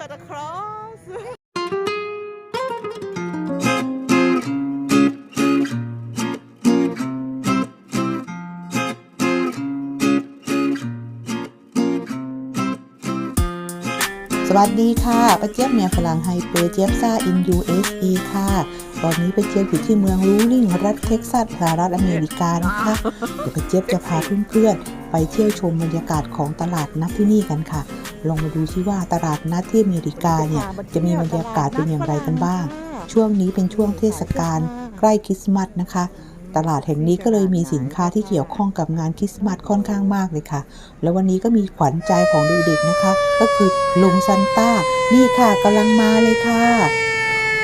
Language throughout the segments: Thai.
Santa Claus สวัสดีค่ะป้าเจี๊ยบเมียฝรั่งไฮเปอร์เจี๊ยบซ่าอิน USA ค่ะ ตอนนี้ป้าเจี๊ยบอยู่ที่เมืองรูลิงรัฐเท็กซัสสหรัฐอเมริกานะคะเดี๋ยวป้าเจี๊ยบจะพาเพื่อนๆไปเที่ยวชมบรรยากาศของตลาดนัดที่นี่กันค่ะ ลองมาดูซิว่าตลาดนัดที่อเมริกาเนี่ยจะมีบรรยากาศเป็นอย่างไรกันบ้าง ช่วงนี้เป็นช่วงเทศกาลใกล้คริสต์มาสนะคะ ตลาดแห่งนี้ก็เลยมีสินค้าที่เกี่ยวข้องกับงานคริสต์มาสค่อนข้างมากเลยค่ะ แล้ววันนี้ก็มีขวัญใจของเด็กๆนะคะ ก็คือลุงซันต้า นี่ค่ะกำลังมาเลยค่ะ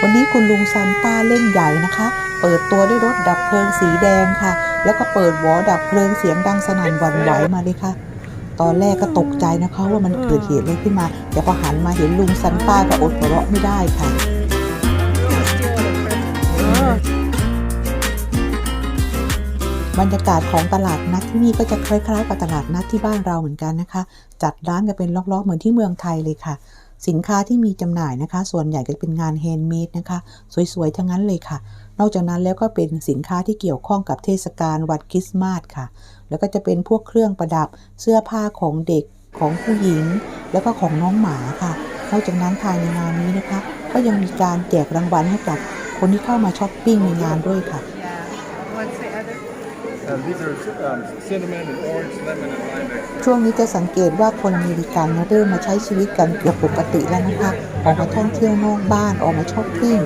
วันนี้คุณลุงซันต้าเล่นใหญ่นะคะ เปิดตัวด้วยรถดับเพลิงสีแดงค่ะ แล้วก็เปิดวอดับเพลิงเสียงดังสนั่นหวั่นไหวมาเลยค่ะ ตอนแรกก็ตกใจนะคะว่ามันเกิดเหตุอะไรขึ้นมาแต่พอหันมาเห็นลุงซันต้าก็อดหัวเราะไม่ได้ค่ะบรรยากาศของตลาดนัดที่นี่ก็จะคล้ายๆกับตลาดนัดที่บ้านเราเหมือนกันนะคะ จัดร้านกันเป็นล็อกๆเหมือนที่เมืองไทยเลยค่ะ สินค้าที่มีจำหน่ายนะคะ ส่วนใหญ่ก็เป็นงานแฮนด์เมดนะคะ สวยๆ ทั้งนั้นเลยค่ะ นอกจากนั้นแล้วก็เป็นสินค้าที่เกี่ยวข้องกับเทศกาลวันคริสต์มาสค่ะ แล้วก็จะเป็นพวกเครื่องประดับเสื้อผ้าของเด็กของผู้หญิง แล้วก็ของน้องหมาค่ะ นอกจากนั้นภายในงานนี้นะคะ ก็ยังมีการแจกรางวัลให้กับคนที่เข้ามาช้อปปิ้งในงานด้วยค่ะ ช่วงนี้จะสังเกตว่าคนอเมริกันเริ่มมาใช้ชีวิตกันเกือบปกติแล้วนะคะ ออกมาท่องเที่ยวนอกบ้าน ออกมาช้อปปิ้ง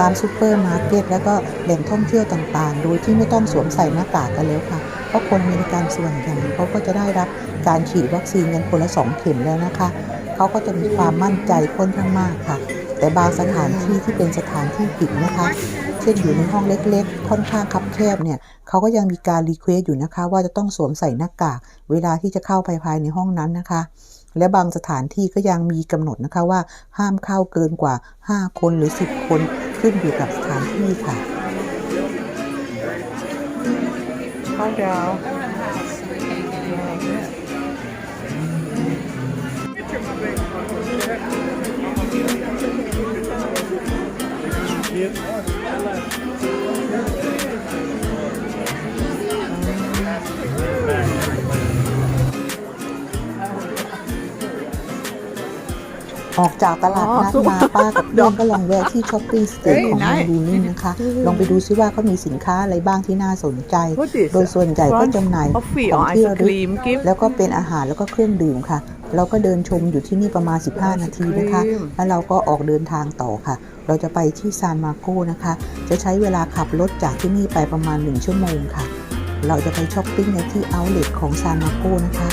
ตามซูเปอร์มาร์เก็ต แล้วก็แหล่งท่องเที่ยวต่างๆ โดยที่ไม่ต้องสวมใส่หน้ากากกันแล้วค่ะ เพราะคนอเมริกันส่วนใหญ่เขาก็จะได้รับการฉีดวัคซีนกันคนละสองเข็มแล้วนะคะ เขาก็จะมีความมั่นใจค่อนข้างมากค่ะ แต่บางสถานที่ที่เป็นสถานที่ปิดนะคะ ช่นอยู่ในห้องเล็กๆ ค่อนข้างคับแคบเนี่ยเขาก็ยังมีการรีเควสอยู่นะคะ ว่าจะต้องสวมใส่หน้ากากเวลาที่จะเข้าไปภายในห้องนั้นนะคะ และบางสถานที่ก็ยังมีกำหนดนะคะว่าห้ามเข้าเกินกว่า 5 คนหรือ 10 คนขึ้นอยู่กับสถานที่ค่ะ Calm down ออกจากตลาดนัดอ๋อมาป้ากับเพื่อนก็ลองแวะที่ช้อปปิ้งสเตเฮ้ทยของไหนเมืองดูนิ่งนะคะ ลองไปดูซิว่าเขามีสินค้าอะไรบ้างที่น่าสนใจ What is โดยส่วนใหญ่ก็จำหน่าย Coffee ของ or ที่ ice ระลึก cream gift แล้วก็เป็นอาหารแล้วก็เครื่องดื่มค่ะ เราก็เดินชมอยู่ที่นี่ประมาณ 15 นาทีนะคะครีมแล้วเราก็ออกเดินทางต่อค่ะ เราจะไปที่ซานมาโกนะคะ จะใช้เวลาขับรถจากที่นี่ไปประมาณ 1 ชั่วโมงค่ะ เราจะไปช้อปปิ้งในที่เอาท์เลทของซานมาโกนะคะ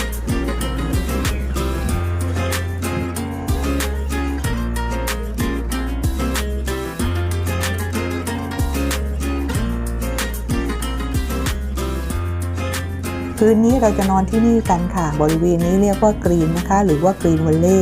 คืนนี้เราจะนอนที่นี่กันค่ะ บริเวณนี้เรียกว่ากรีนนะคะ หรือว่ากรีนวัลเล่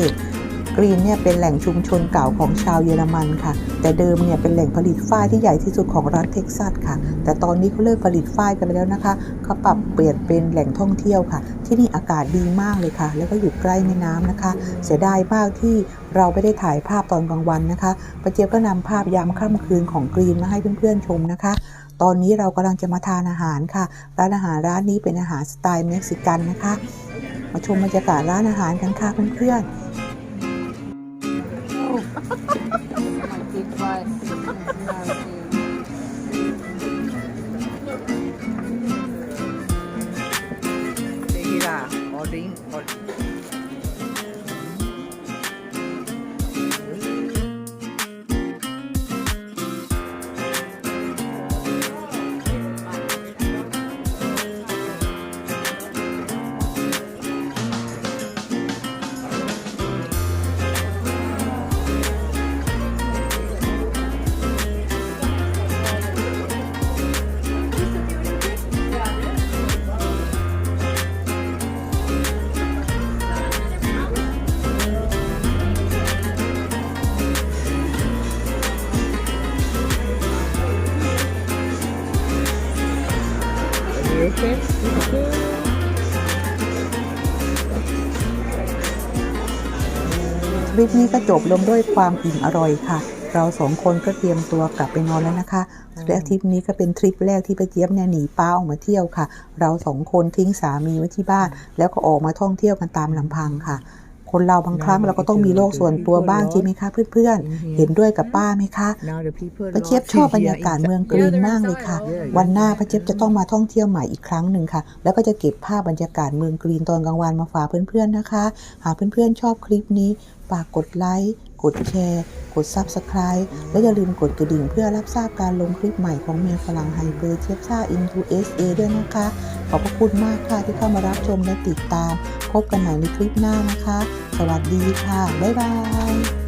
กรีนเนี่ยเป็นแหล่งชุมชนเก่าของชาวเยอรมันค่ะ แต่เดิมเนี่ยเป็นแหล่งผลิตฝ้ายที่ใหญ่ที่สุดของรัฐเท็กซัสค่ะ แต่ตอนนี้เขาเลิกผลิตฝ้ายกันไปแล้วนะคะเขาปรับเปลี่ยนเป็นแหล่งท่องเที่ยวค่ะ ที่นี่อากาศดีมากเลยค่ะ แล้วก็อยู่ใกล้แม่น้ำนะคะ เสียดายมากที่เราไม่ได้ถ่ายภาพตอนกลางวันนะคะประเจียบก็นำภาพยามค่ำคืนของกรีนมาให้เพื่อนๆชมนะคะตอนนี้เรากำลังจะมาทานอาหารค่ะ ร้านอาหารร้านนี้เป็นอาหารสไตล์เม็กซิกันนะคะ มาชมบรรยากาศร้านอาหารกันค่ะเพื่อนๆ Matibay. Sige na. Ordering. Ordering. Or ๆคลิปนี้ก็จบลงด้วยความอิ่มอร่อยค่ะ เราสองคนก็เตรียมตัวกลับไปนอนแล้วนะคะ และทริปนี้ก็เป็นทริปแรกที่ป้าเจี๊ยบเนี่ยหนีป้าออกมาเที่ยวค่ะ เราสองคนทิ้งสามีไว้ที่บ้าน แล้วก็ออกมาท่องเที่ยวกันตามลำพังค่ะ คนเราบางครั้งเราก็ต้องมีโลกส่วนตัวบ้างจริงไหมคะเพื่อนๆ เห็นด้วยกับป้าไหมคะ Now the people ป้าเจี๊ยบชอบบรรยากาศเมืองกรีนมากเลยค่ะ วันหน้าป้าเจี๊ยบจะต้องมาท่องเที่ยวใหม่อีกครั้งหนึ่งค่ะ แล้วก็จะเก็บภาพบรรยากาศเมืองกรีนตอนกลางวันมาฝากเพื่อนๆนะคะ หากเพื่อนๆชอบคลิปนี้ฝากกดไลค์ กดแชร์ กด Subscribe และอย่าลืมกดกระดิ่งเพื่อรับทราบการลงคลิปใหม่ของเมียฝรั่งไฮเปอร์เจี๊ยบซ่า into SA ด้วยนะคะ ขอบพระคุณมากค่ะที่เข้ามารับชมและติดตาม พบกันใหม่ในคลิปหน้านะคะ สวัสดีค่ะ บ๊ายบาย